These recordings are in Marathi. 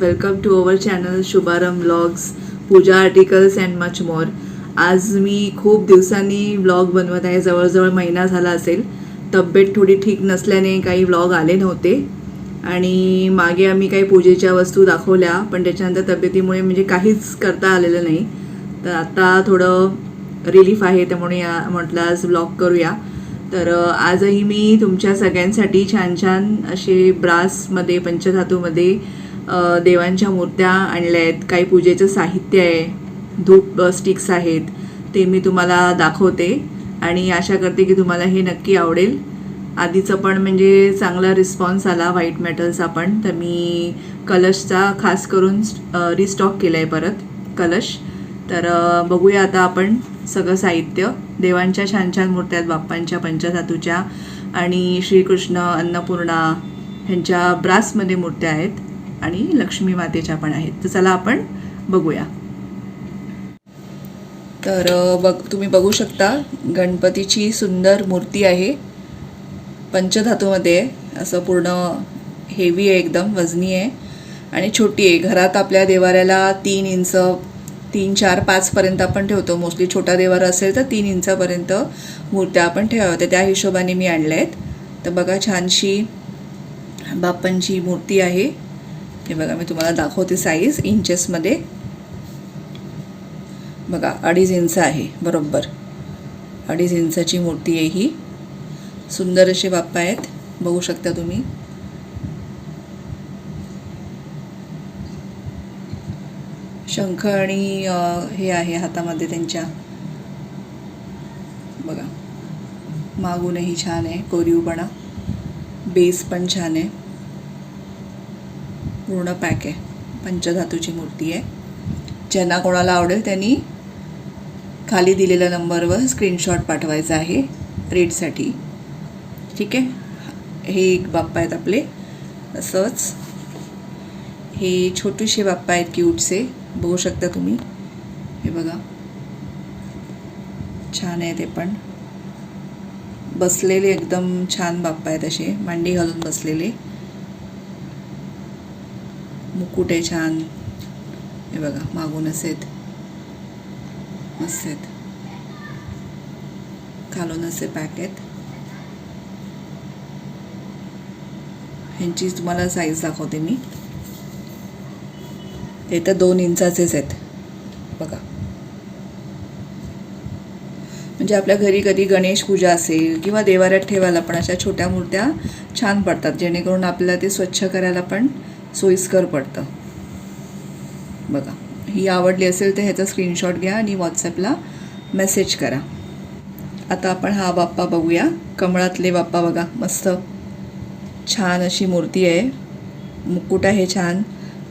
Welcome to our channel Shubharambh blogs puja articles and much more आज मी खूप दिवसांनी व्लॉग बनवत आहे जवळजवळ महिना झाला असेल. तब्येत थोडी ठीक नसल्याने काही व्लॉग आले नव्हते. आणि मागे आम्ही काही पूजेच्या वस्तू दाखवल्या पण त्याच्यानंतर तब्येतीमुळे म्हणजे काहीच करता आलेलं नाही. तर आता थोडं रिलीफ आहे त्यामुळे या म्हटलं आज ब्लॉग करूया. तर आजही मी तुमच्या सगळ्यांसाठी छान छान असे ब्रासमध्ये पंचधातूमध्ये देवांच्या मूर्त्या आणल्या आहेत काही पूजेचं साहित्य आहे धूप स्टिक्स आहेत ते मी तुम्हाला दाखवते आणि आशा करते की तुम्हाला हे नक्की आवडेल. आधीचं पण म्हणजे चांगला रिस्पॉन्स आला व्हाईट मेटलचा पण तर मी कलशचा खास करून रिस्टॉक केलं आहे परत कलश. तर बघूया आता आपण सगळं साहित्य देवांच्या छान छान मूर्त्या आहेत बाप्पांच्या पंचधातूच्या आणि श्रीकृष्ण अन्नपूर्णा ह्यांच्या ब्रासमध्ये मूर्त्या आहेत. आणि लक्ष्मी मातेच्या पण आहेत. तर चला आपण बघूया. तर बघ तुम्ही बघू शकता गणपतीची सुंदर मूर्ती आहे. पंचधातूमध्ये असं पूर्ण हेवी आहे एकदम वजनी आहे. आणि छोटी आहे. घरात आपल्या देवाऱ्याला तीन इंच तीन चार पाचपर्यंत आपण ठेवतो. मोस्टली छोटा देवारा असेल तर तीन इंचापर्यंत मूर्त्या आपण ठेवाव्या. होत्या त्या हिशोबाने मी आणल्या आहेत. तर बघा छानशी बाप्पांची मूर्ती आहे. हे बघा मी तुम्हाला दाखवते साईज इंचेसमध्ये बघा अडीच इंच आहे बरोबर. अडीच इंचाची मूर्ती आहे ही. सुंदर असे बाप्पा आहेत बघू शकता तुम्ही. शंख आणि हे आहे हातामध्ये त्यांच्या. बघा. मागूनही छान आहे कोरीवपणा. बेस पण छान आहे. पूर्ण पॅक आहे. पंचधातूची मूर्ती आहे. ज्यांना कोणाला आवडेल त्यांनी खाली दिलेल्या नंबरवर स्क्रीनशॉट पाठवायचा आहे रेटसाठी ठीक आहे? हे एक बाप्पा आहेत आपले. असंच. हे छोटेसे बाप्पा आहेत क्यूटसे बघू शकता तुम्ही. हे बघा. छान आहे ते पण. बसलेले एकदम छान बाप्पा आहेत असे. मांडी घालून बसलेले. मुकुट आहे छान हे बघा मागूनच आहेत मस्त आहेत असे पॅकेट ह्यांची तुम्हाला साईज दाखवते मी. ते तर दोन इंचाचेच आहेत. बघा. म्हणजे आपल्या घरी कधी गणेश पूजा असेल किंवा देवाऱ्यात ठेवायला पण अशा छोट्या मूर्त्या छान पडतात जेणेकरून आपल्याला ते स्वच्छ करायला पण सोयीस्कर पडतं. बघा ही आवडली असेल तर ह्याचा स्क्रीनशॉट घ्या आणि व्हॉट्सॲपला मेसेज करा. आता आपण हा बाप्पा बघूया. कमळातले बाप्पा बघा मस्त. छान अशी मूर्ती आहे. मुकुट आहे छान.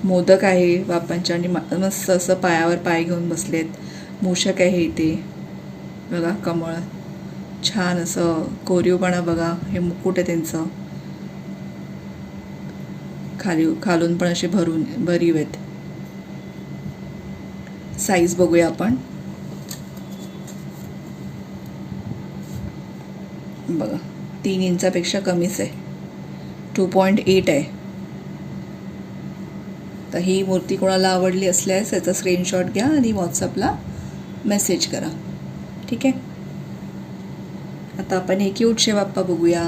मोदक आहे बाप्पांच्या आणि मस्त असं पायावर पाय घेऊन बसलेत. मूषक आहे इथे. बघा कमळ. छान असं कोरीवपणा बघा. हे मुकुट आहे त्यांचं. खाली खालून पण असे भरून भरीव आहेत साईज बघूया आपण. बघा तीन इंचापेक्षा कमीच आहे. टू पॉईंट एट आहे. तर ही मूर्ती कोणाला आवडली असल्यास याचा स्क्रीनशॉट घ्या आणि व्हॉट्सअपला मेसेज करा. ठीक आहे? आता आपण हे क्यूटशे बाप्पा बघूया.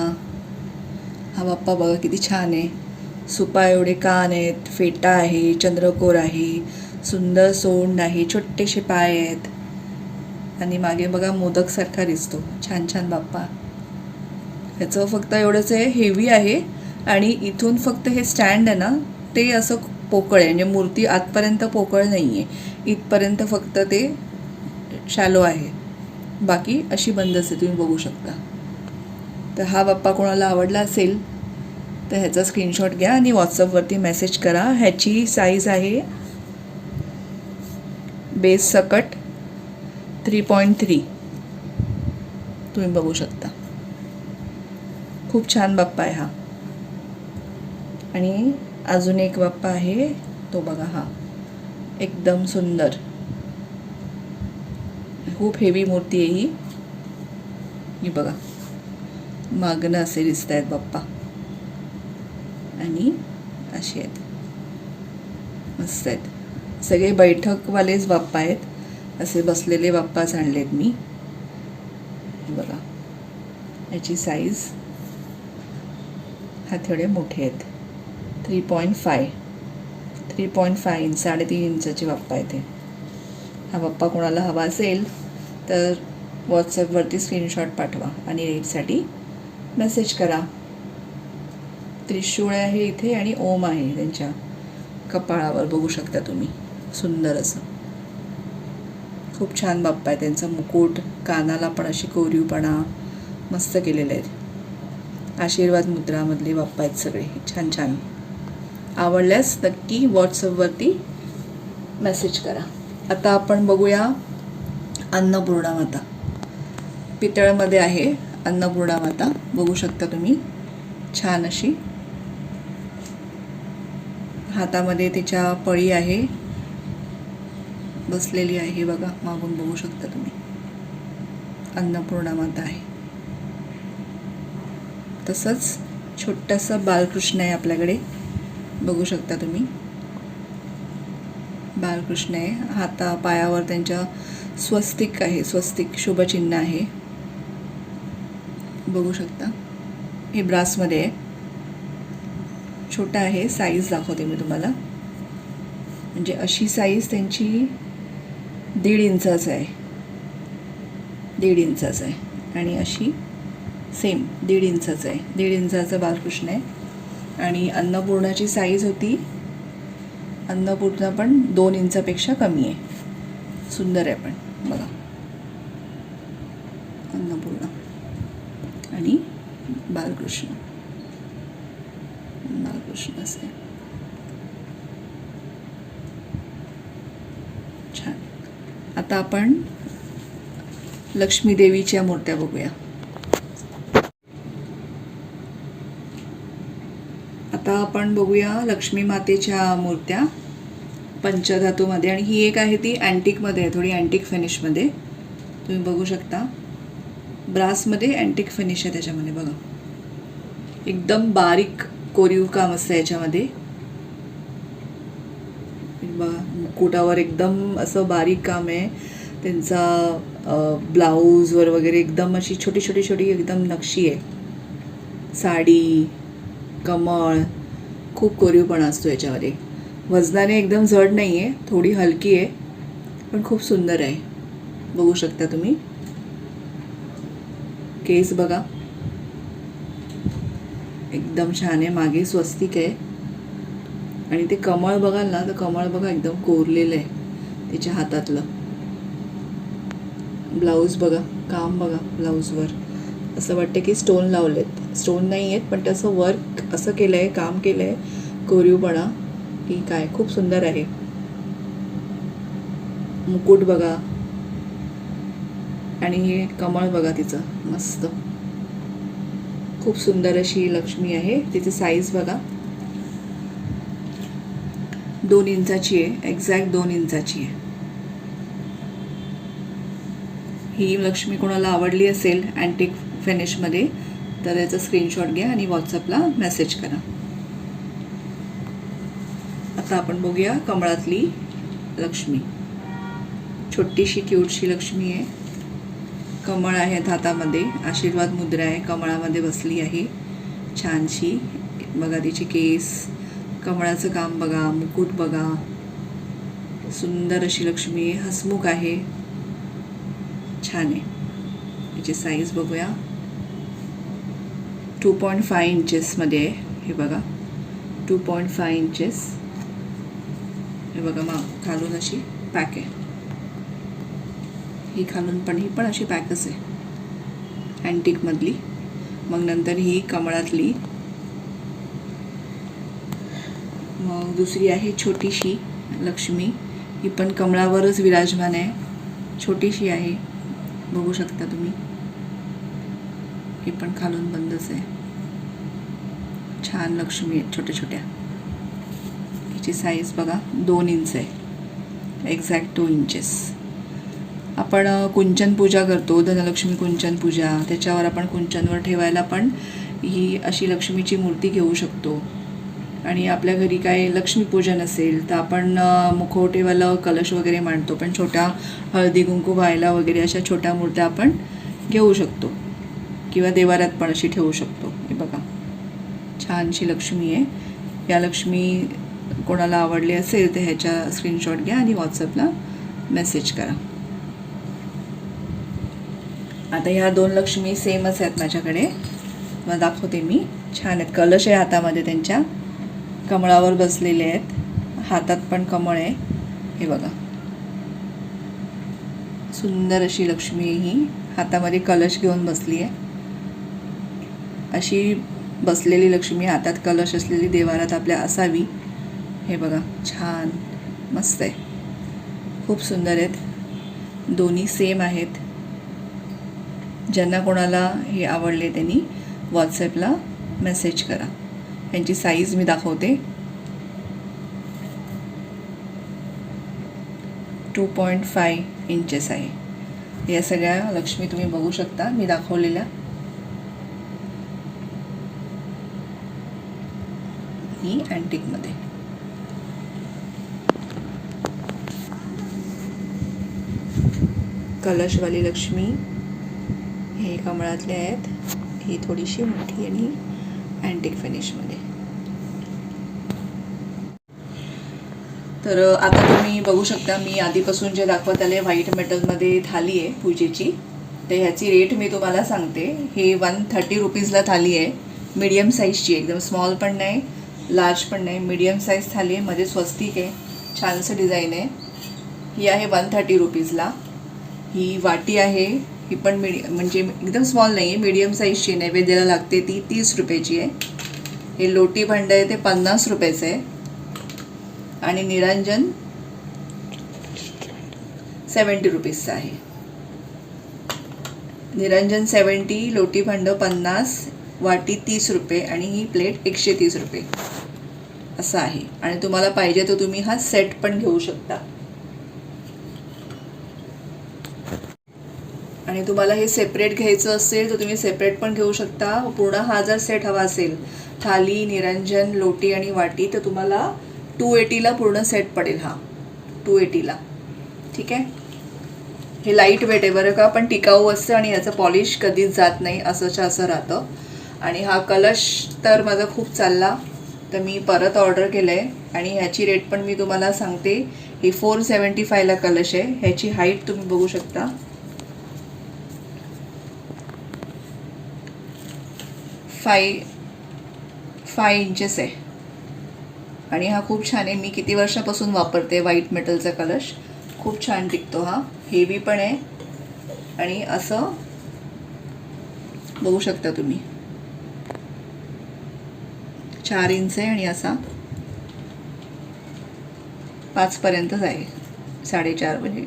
हा बाप्पा बघा किती छान आहे. सुपा एवढे कान आहेत फेटा आहे चंद्रकोर आहे सुंदर सोंड आहे छोटेसे पाय आहेत. आणि मागे बघा मोदकसारखा दिसतो. छान छान बाप्पा. ह्याचं फक्त एवढंच आहे हेवी आहे. आणि इथून फक्त हे स्टँड आहे ना ते असं पोकळ आहे. म्हणजे मूर्ती आतपर्यंत पोकळ नाही आहे इथपर्यंत फक्त ते शॅलो आहे. बाकी अशी बंदच आहे तुम्ही बघू शकता. तर हा बाप्पा कोणाला आवडला असेल तर ह्याचा स्क्रीनशॉट घ्या आणि व्हॉट्सअपवरती मेसेज करा. ह्याची साईज आहे बेस सकट थ्री पॉईंट थ्री तुम्ही बघू शकता. खूप छान बाप्पा आहे हा. आणि अजून एक बाप्पा आहे तो बघा हा. एकदम सुंदर. खूप हेवी मूर्ती आहे ही. ही बघा. मागणं असे दिसत आहेत बाप्पा. आणि असे आहेत. मस्त आहेत. सगळे बैठकवालेच बाप्पा आहेत. असे बसलेले बाप्पाच आणलेत मी. बघा. याची साईज हा थोडे मोठे आहेत. Three point five three point five inch साडेतीन इंचाचे बाप्पा आहेत हे. हा बाप्पा कोणाला हवा असेल तर व्हॉट्सअपवरती स्क्रीनशॉट पाठवा आणि रेटसाठी मेसेज करा. त्रिशूळ आहे इथे आणि ओम आहे त्यांच्या कपाळावर. बघू शकता तुम्ही. सुंदर असं. खूप छान बाप्पा आहे त्यांचा. मुकुट कानाला पण अशी कोरीवपणा मस्त केलेले आहेत. आशीर्वाद मुद्रामधले बाप्पा आहेत सगळे. छान छान. आवडल्यास नक्की व्हॉट्सअपवरती मेसेज करा. आता आपण बघूया अन्नपूर्णा माता पितळमध्ये आहे अन्नपूर्णा माता बघू शकता तुम्ही. छान अशी हातामध्ये तिच्या पळी आहे. बसलेली आहे बघा मागून बघू शकता तुम्ही. अन्नपूर्णा माता आहे. तसंच छोटंसं बालकृष्ण आहे आपल्याकडे. बघू शकता तुम्ही. बालकृष्ण आहे. हाता पायावर त्यांच्या स्वस्तिक आहे स्वस्तिक शुभचिन्ह आहे. बघू शकता. हे ब्रासमध्ये आहे. छोटा आहे साईज दाखवते मी तुम्हाला. म्हणजे अशी साईज त्यांची दीड इंचाच आहे. दीड इंचाच आहे. आणि अशी सेम दीड इंचाच आहे. दीड इंचाचं बालकृष्ण आहे. आणि अन्नपूर्णाची साईज होती अन्नपूर्णा पण दोन इंचापेक्षा कमी आहे. सुंदर आहे पण बघा. अन्नपूर्णा आणि बालकृष्ण. बालकृष्ण छान आता आपण लक्ष्मी देवीच्या मूर्त्या बघूया. आता आपण बघूया लक्ष्मी मातेच्या मूर्त्या पंचधातूमध्ये. आणि ही एक आहे ती अँटिकमध्ये आहे थोडी अँटिक फिनिशमध्ये तुम्ही बघू शकता. ब्रासमध्ये अँटिक फिनिश आहे त्याच्यामध्ये बघा. एकदम बारीक कोरीव काम असतं याच्यामध्ये. बघा मुकुटावर एकदम असं बारीक काम आहे. त्यांचा ब्लाऊजवर वगैरे एकदम अशी छोटी छोटी छोटी एकदम नक्षी आहे. साडी कमळ खूप कोरीवपणा असतो याच्यामध्ये. वजनाने एकदम जड नाही आहे थोडी हलकी आहे पण खूप सुंदर आहे. बघू शकता तुम्ही. केस बघा. एकदम छान आहे. मागे स्वस्तिक आहे. आणि ते कमळ बघाल ना तर कमळ बघा एकदम कोरलेलं आहे. तिच्या हातातलं. ब्लाऊज बघा काम बघा ब्लाऊजवर. असं वाटतं की स्टोन लावलेत. स्टोन नाही आहेत पण तसं वर्क असं केलं आहे काम केलं आहे कोरीवपणा की काय? खूप सुंदर आहे. मुकुट बघा. आणि हे कमळ बघा तिचं. मस्त. खूप सुंदर अशी लक्ष्मी आहे. तिची साईज बघा. दोन इंचाची आहे. एक्झॅक्ट दोन इंचाची आहे. ही लक्ष्मी कोणाला आवडली असेल अँटिक फिनिशमध्ये तर याचा स्क्रीनशॉट घ्या आणि व्हॉट्सअपला मेसेज करा. आता आपण बघूया कमळातली लक्ष्मी. छोटीशी क्यूटशी लक्ष्मी आहे. कमळ आहेत हातामध्ये आशीर्वाद मुद्रा आहे कमळामध्ये बसली आहे छानशी. बघा तिचे केस कमळाचं काम बघा मुकुट बघा. सुंदर अशी लक्ष्मी हसमुख आहे. छान आहे. याची साईज बघूया. टू पॉईंट फाय इंचेसमध्ये आहे. हे बघा. टू पॉईंट फाय इंचेस हे बघा मग खालून अशी पॅक आहे. ही खालून पण ही पण अशी पॅकच आहे. अँटिकमधली. मग नंतर ही कमळातली. मग दुसरी आहे छोटीशी लक्ष्मी. ही पण कमळावरच विराजमान आहे. छोटीशी आहे. बघू शकता तुम्ही. ही पण खालून बंदच आहे. छान लक्ष्मी आहेत छोट्या छोट्या. हिची साईज बघा दोन इंच आहे. एक्झॅक्ट टू इंचेस आपण कुंचन पूजा करतो धनलक्ष्मी कुंचन पूजा. त्याच्यावर आपण कुंचनवर ठेवायला पण ही अशी लक्ष्मीची मूर्ती घेऊ शकतो. आणि आपल्या घरी काय लक्ष्मीपूजन असेल तर आपण मुखवटेवालं कलश वगैरे मांडतो. पण छोट्या हळदी कुंकू व्हायला वगैरे अशा छोट्या मूर्त्या आपण घेऊ शकतो. किंवा देवाऱ्यात पण अशी ठेवू शकतो. हे बघा. छानशी लक्ष्मी आहे. या लक्ष्मी कोणाला आवडली असेल तर ह्याच्या स्क्रीनशॉट घ्या आणि व्हॉट्सअपला मेसेज करा. आता ह्या दोन लक्ष्मी सेमच आहेत माझ्याकडे. मला दाखवते मी. छान आहेत. कलश आहे हातामध्ये त्यांच्या. कमळावर बसलेले आहेत. हातात पण कमळ आहे. हे बघा. सुंदर अशी लक्ष्मी ही. हातामध्ये कलश घेऊन बसली आहे. अशी बसलेली लक्ष्मी हातात कलश असलेली देवारात आपल्या असावी. हे बघा. छान. मस्त आहे. खूप सुंदर आहेत. दोन्ही सेम आहेत. ज्यांना कोणाला हे आवडले त्यांनी व्हॉट्सॲपला मेसेज करा. यांची साईज मी दाखवते. टू पॉईंट फाय इंचेस आहे. या सगळ्या लक्ष्मी तुम्ही बघू शकता. मी दाखवलेल्या. ही अँटिकमध्ये कलशवाली लक्ष्मी हे कमळातले आहेत. ही थोडीशी मोठी आणि अँटिक फिनिशमध्ये तर आता तुम्ही बघू शकता मी आधीपासून जे दाखवत आले व्हाईट मेटलमध्ये थाली आहे पूजेची. तर ह्याची रेट मी तुम्हाला सांगते. हे वन थर्टी रुपीजला थाली आहे. मीडियम साईजची एकदम स्मॉल पण नाही लार्ज पण नाही. मीडियम साईज थाली आहे. मध्ये स्वस्तिक आहे. छानसं डिझाईन आहे. ही आहे वन थर्टी रुपीजला ही वाटी आहे. ही पण मिडी म्हणजे एकदम स्मॉल नाही आहे मीडियम साईजची नैवेद्याला लागते ती तीस रुपयाची आहे. हे लोटी भांडं आहे ते पन्नास रुपयाचं आहे. आणि निरंजन सेवन्टी रुपीजचं आहे. निरंजन सेवन्टी लोटी भांडं पन्नास वाटी तीस रुपये आणि ही प्लेट एकशे तीस रुपये. असं आहे. आणि तुम्हाला पाहिजे तर तुम्ही हा सेट पण घेऊ शकता. आणि तुम्हाला हे सेपरेट घ्यायचं असेल तर तुम्ही सेपरेट पण घेऊ शकता. पूर्ण हा जर सेट हवा असेल थाली निरंजन लोटी आणि वाटी तर तुम्हाला टू एटीला पूर्ण सेट पडेल हा. टू एटीला ठीक आहे? हे लाइट वेट आहे बरं का पण टिकाऊ असतं आणि याचं पॉलिश कधीच जात नाही असंच्या असं राहतं. आणि हा कलश तर माझा खूप चालला तर मी परत ऑर्डर केलं आहे आणि ह्याची रेट पण मी तुम्हाला सांगते ही फोर सेवन्टी फायला कलश आहे. ह्याची हाईट तुम्ही बघू शकता. फाय फाय इंचेस आहे. आणि हा खूप छान आहे. मी किती वर्षापासून वापरते व्हाईट मेटलचा कलश खूप छान टिकतो हा. हेवी पण आहे. आणि असं बघू शकता तुम्ही. चार इंच आहे आणि असा पाचपर्यंतच आहे साडेचार म्हणजे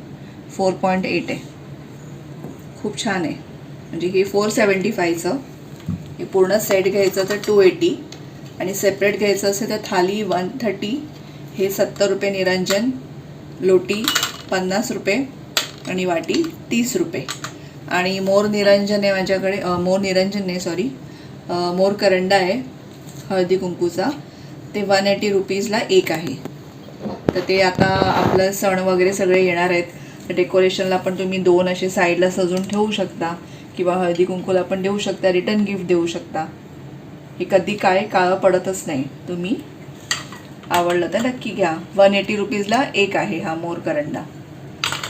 फोर पॉईंट एट आहे. खूप छान आहे. म्हणजे हे फोर सेवन्टी फायचं हे पूर्ण सेट घ्यायचं तर टू एटी आणि सेपरेट घ्यायचं असेल तर थाली वन थर्टी हे सत्तर रुपये निरंजन लोटी पन्नास रुपये आणि वाटी तीस रुपये. आणि मोर निरंजन आहे माझ्याकडे मोर निरंजन नाही सॉरी मोर करंडा आहे हळदी कुंकूचा. ते वन एटी रुपीजला एक आहे. तर ते आता आपलं सण वगैरे सगळे येणार आहेत. तर डेकोरेशनला पण तुम्ही दोन असे साईडला सजून ठेवू शकता. किंवा हळदी कुंकूला पण देऊ शकता रिटर्न गिफ्ट देऊ शकता. हे कधी काय काळं पडतच नाही. तुम्ही आवडलं तर नक्की घ्या. वन एटी रुपीजला एक आहे हा मोर करंडा.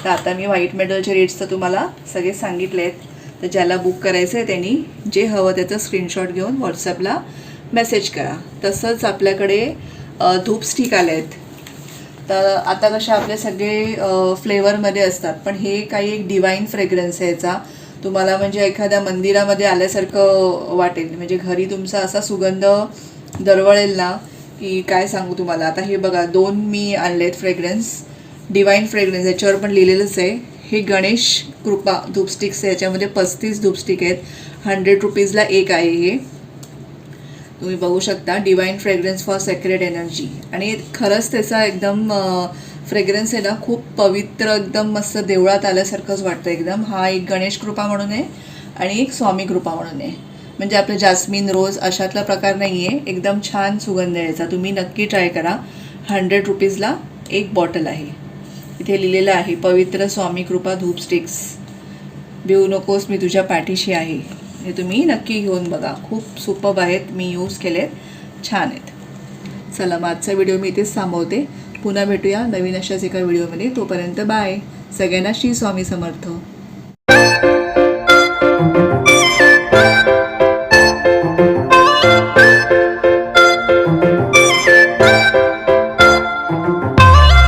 तर आता मी व्हाईट मेडलचे रेट्स तर तुम्हाला सगळे सांगितले आहेत. तर ज्याला बुक करायचं आहे त्यांनी जे हवं त्याचं स्क्रीनशॉट घेऊन व्हॉट्सअपला मेसेज करा. तसंच आपल्याकडे अ, धूप स्टिक आले आहेत. तर आता कशा आपले सगळे फ्लेवरमध्ये असतात. पण हे काही एक डिवाईन फ्रेग्रन्स आहे याचा. तुम्हाला म्हणजे एखाद्या मंदिरामध्ये आल्यासारखं वाटेल. म्हणजे घरी तुमचा असा सुगंध दरवळेल ना की काय सांगू तुम्हाला? आता हे बघा दोन मी आणले आहेत फ्रेग्रन्स डिवाईन फ्रेग्रन्स याच्यावर पण लिहिलेलंच आहे. हे गणेश कृपा धूपस्टिक्स आहे. याच्यामध्ये पस्तीस धूपस्टिक आहेत. हंड्रेड रुपीजला एक आहे हे. तुम्ही बघू शकता divine fragrance for sacred energy आणि खरंच त्याचा एकदम फ्रेग्रन्स आहे ना खूप पवित्र एकदम मस्त देवळात आल्यासारखंच वाटतं एकदम. हा एक गणेश कृपा म्हणून आहे आणि एक स्वामी कृपा म्हणून आहे. म्हणजे आपलं जास्मिन रोज अशातला प्रकार नाही आहे एकदम छान सुगंध यायचा तुम्ही नक्की ट्राय करा. हंड्रेड रुपीजला एक बॉटल आहे. इथे लिहिलेलं आहे पवित्र स्वामी कृपा धूप स्टिक्स भिवू नकोस मी तुझ्या पाठीशी आहे. हे तुम्ही नक्की घेऊन बघा. खूप सुपब आहेत. मी यूज केलेत. छान आहेत. चला मागचा व्हिडिओ मी इथेच थांबवते. पुन्हा भेटूया नवीन अशाच एका व्हिडिओमध्ये. तोपर्यंत बाय. सगळ्यांना श्री स्वामी समर्थ.